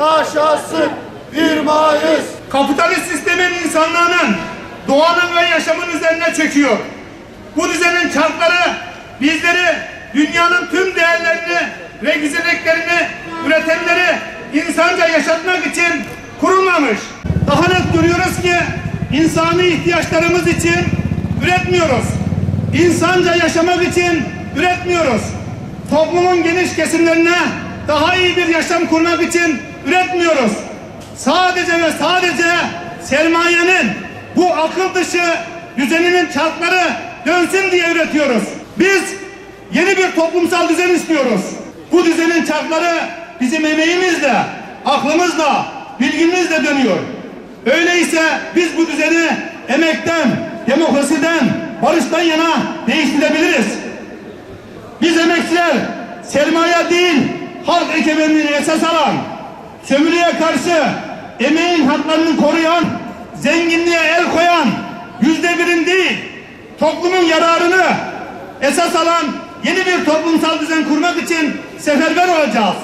yaşasın bir Mayıs. Kapitalist sistemin insanlığının, doğanın ve yaşamın üzerine çöküyor. Bu düzenin çarkları bizleri dünyanın tüm değerlerini ve güzelliklerini üretenleri insanca yaşatmak için kurulmamış. Daha net görüyoruz ki insani ihtiyaçlarımız için üretmiyoruz. İnsanca yaşamak için üretmiyoruz. Toplumun geniş kesimlerine daha iyi bir yaşam kurmak için üretmiyoruz. Sadece ve sadece sermayenin bu akıl dışı düzeninin çarkları dönsün diye üretiyoruz. Biz yeni bir toplumsal düzen istiyoruz. Bu düzenin çarkları bizim emeğimizle, aklımızla, bilgimizle dönüyor. Öyleyse biz bu düzeni emekten, demokrasiden, barıştan yana değiştirebiliriz. Biz emekçiler sermaye değil, halk egemenliğini esas alan, sömürüye karşı emeğin haklarını koruyan, zenginliğe el koyan, yüzde birin değil, toplumun yararını esas alan yeni bir toplumsal düzen kurmak için seferber olacağız.